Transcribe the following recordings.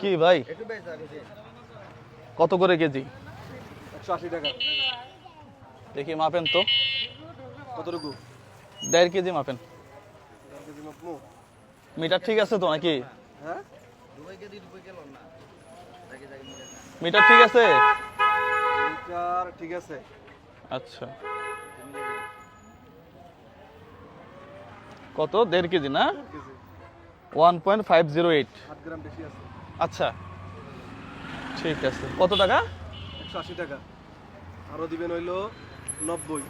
কি ভাই? কত করে কেজি? একশো আশি টাকা দেখি মাপেন তো। কতটুকু? দেড় কেজি মাপেন? মিটার ঠিক আছে তো নাকি? হ্যাঁ? মিটার ঠিক আছে? লিটার ঠিক আছে। আচ্ছা। কত? দেড় কেজি না? One point five zero eight. আট গ্রাম বেশি আছে। আচ্ছা ঠিক আছে। কত টাকা? একশো আশি টাকা। আরও দিবেন হইল নব্বই।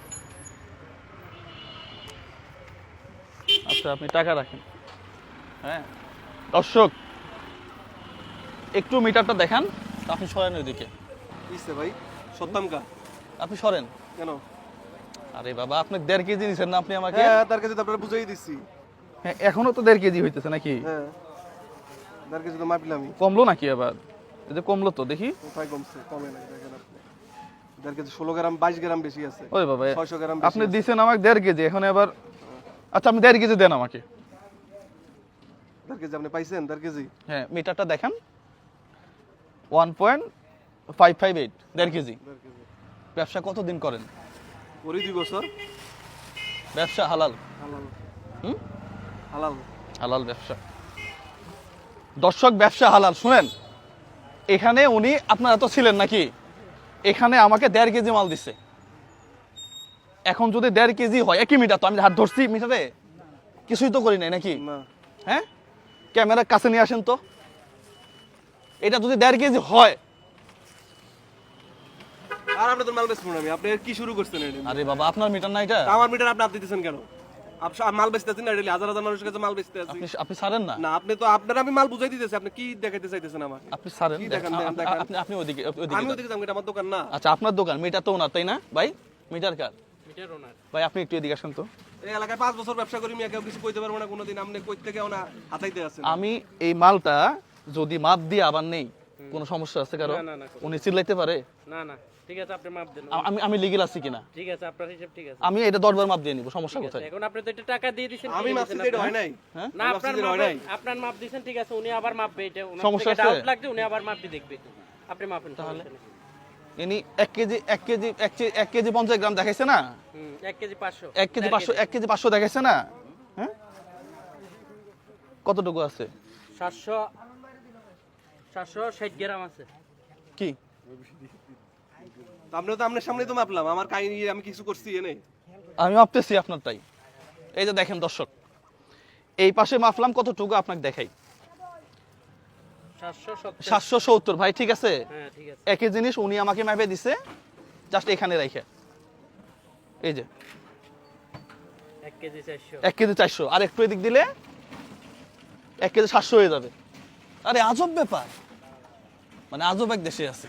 আচ্ছা আপনি টাকা রাখেন। হ্যাঁ। দর্শক একটু মিটারটা দেখান। আপনি সরেন ওইদিকে। ইসে ভাই সত্তাম কা। আপনি সরেন। কেন? আরে বাবা আপনি দেড় কেজি নিছেন না আপনি আমাকে? হ্যাঁ তার কাছে তো আপনারা বুঝাই দিচ্ছি এখনও তো দেড় কেজি হইতেছে নাকি? হ্যাঁ। তার কাছে তো কমলো নাকি আবার? এই যে কমলো তো দেখি। কোথায় কমছে? কমে নাই দেখেন আপনি। তার কাছে ষোলো গ্রাম বাইশ গ্রাম বেশি আছে। ওই বাবা ছয়শো গ্রাম আপনি দিছেন আমাকে দেড় কেজি এখন আবার আচ্ছা আপনি দেড় কেজি দেন আমাকে। তার কাছে আপনি পাইছেন তার কেজি? হ্যাঁ মিটারটা দেখান। One point five five eight দেড় কেজি। দেড় কেজি। ব্যবসা কতদিন করেন? করি দুই বছর। ব্যবসা হালাল। হালাল। হুম? হালাল। হালাল ব্যবসা। দর্শক ব্যবসা হালাল। শুনেন এখানে উনি আপনারা তো ছিলেন নাকি? এখানে আমাকে দেড় কেজি মাল দিছে। এখন যদি দেড় কেজি হয় একই মিটার তো আমি হাত ধরছি মিটারে? কিছুই তো করি নাই নাকি? হ্যাঁ? ক্যামেরার কাছে নিয়ে আসেন তো। এটা যদি দেড় কেজি হয় আর আপনি তো মাল বেচবো না আমি আপনি কি শুরু করছেন আরে বাবা আপনার মিটার না এটা? আমার মিটার আপনি আপনি দিতেছেন কেন? আপ- আপ মাল বেচতেছেন না ডেলি হাজার হাজার মানুষের কাছে মাল বেচতে আছি। আপনি আপনি ছাড়েন না? না আপনি তো আপনার আমি মাল বুঝাই দিতেছি আপনি কি দেখাইতে চাইতেছেন আমার আপনি ছাড়েন আপনি- আপনি ওইদিকে আমি ওদিকে যাব এটা আমার দোকান না। আচ্ছা আপনার দোকান মিটার তো ওনার তাই না? ভাই মিটার কার? ভাই আপনি একটু এদিকে আসেন তো। এই এলাকায় পাঁচ বছর ব্যবসা করি আমি কেউ কিছু কইতে পারব না কোনোদিন আপনি কই থেকে ওনা হাতাইতে আছেন। আমি এই মালটা যদি মাপ দিয়ে আবার নেই কোনো সমস্যা আছে কারও? উনি চিল্লাইতে পারে? না না। ঠিক আছে আপনি মাপ দেন আমি আমি লিগেল আছি কিনা? ঠিক আছে আপনার হিসাব ঠিক আছে। আমি এটা দশবার মাপ দিয়ে নিব সমস্যা কোথায়? এখন আপনি তো এটা টাকা দিয়ে দিয়েছেন আমি ঠিক মাপছি আছে, তো এটা হয় নাই। হ্যাঁ? না আপনার হয় আপনার মাপ দিয়েছেন ঠিক আছে উনি আবার মাপবে এটা সমস্যা আছে? ডাউট লাগছে উনি আবার মাপটি দেখবে। আপনি মাপেন তাহলে? ইনি এক কেজি এক কেজি এক কেজি এক কেজি পঞ্চাশ গ্রাম দেখাইছে না? হুম এক কেজি পাঁচশো। এক কেজি পাঁচশো এক কেজি পাঁচশো দেখাইছে না? হ্যাঁ? কতটুকু আছে? সাতশো সাতশো ষাট গ্রাম আছে। কি? তো আপনি তো আপনার সামনে তো মাপলাম আমার কাহিনী আমি কিছু করছি এনে আমি মাপতেছি আপনারটাই। এই যে দেখেন দর্শক এই পাশে মাপলাম কতটুকু আপনাকে দেখাই। সাতশো সত্তর। ভাই ঠিক আছে? হ্যাঁ ঠিক আছে। একই জিনিস উনি আমাকে ম্যাপে দিছে জাস্ট এখানে রাইখে এই যে। এক কেজি চারশো। এক কেজি চারশো। আর একটু এদিক দিলে এক কেজি সাতশো হয়ে যাবে। আরে আজব ব্যাপার। মানে আজব এক দেশে আছে।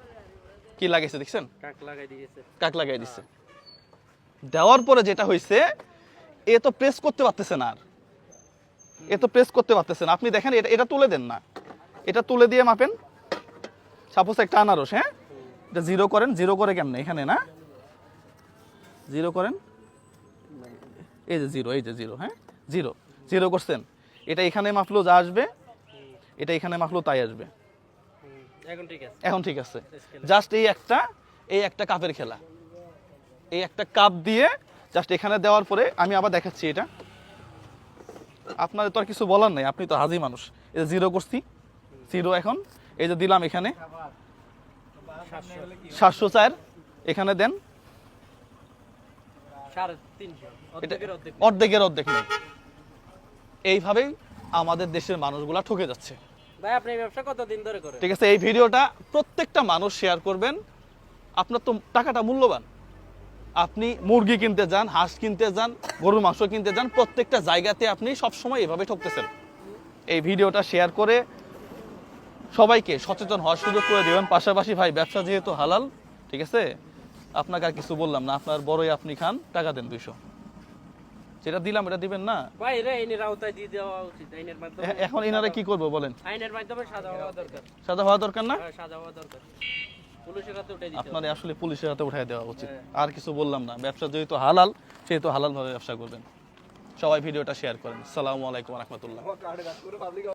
কি লাগাইছে দেখছেন? টাক লাগাই দিয়েছে। কাক লাগাই দিচ্ছে দেওয়ার পরে যেটা হয়েছে এ তো প্রেস করতে পারতেছে না আর। এ তো প্রেস করতে পারতেছে না। আপনি দেখেন এটা এটা তুলে দেন না। এটা তুলে দিয়ে মাপেন। সাপোজ একটা আনারস হ্যাঁ? এটা জিরো করেন। জিরো করে কেমনে? এখানে না? জিরো করেন। এই যে জিরো এই যে জিরো হ্যাঁ? জিরো জিরো করছেন। এটা এখানে মাপলো যা আসবে এটা এখানে মাপলো তাই আসবে। এখন ঠিক আছে। এখন ঠিক আছে। জাস্ট এই একটা এই একটা কাপের খেলা। এই একটা কাপ দিয়ে জাস্ট এখানে দেওয়ার পরে আমি আবার দেখাচ্ছি এটা। আপনাদের তো আর কিছু বলার নাই আপনি তো হাজি মানুষ। যে জিরো করছি জিরো এখন। এই যে দিলাম এখানে। সাতশো চার এখানে দেন। এটা অর্ধেকের অর্ধেক নেই। এইভাবেই আমাদের দেশের মানুষগুলা ঠকে যাচ্ছে। ভাই, আপনি ব্যবসা কতদিন ধরে করেন? ঠিক আছে, এই ভিডিওটা প্রত্যেকটা মানুষ শেয়ার করবেন। আপনার তো টাকাটা মূল্যবান। আপনি মুরগি কিনতে যান, হাঁস কিনতে যান গরুর মাংস কিনতে যান, প্রত্যেকটা জায়গাতে আপনি সবসময় এভাবে ঠকতেছেন। এই ভিডিওটা শেয়ার করে সবাইকে সচেতন হওয়ার সুযোগ করে দেবেন। পাশাপাশি ভাই, ব্যবসা যেহেতু হালাল, ঠিক আছে? আপনাকে আর কিছু বললাম না, আপনার বড়ই আপনি খান, টাকা দেন দুইশো। যেটা দিলাম এটা দিবেন না? ভাই রে আইনের আওতায় দিয়ে দেওয়া উচিত আইনের মাধ্যমে এখন এনারা কি করব বলেন? আইনের মাধ্যমে সাজা হওয়া দরকার। সাদা হওয়া দরকার না? হ্যাঁ সাজা হওয়া দরকার। পুলিশের হাতে উঠে দিতে আপনাদের আসলে পুলিশের হাতে উঠাই দেওয়া উচিত। হ্যাঁ। আর কিছু বললাম না। ব্যবসা যেহেতু হালাল সেহেতু হালাল ভাবে ব্যবসা করবেন। সবাই ভিডিওটা শেয়ার করেন। সালামু আলাইকুম রহমতুল্লাহ।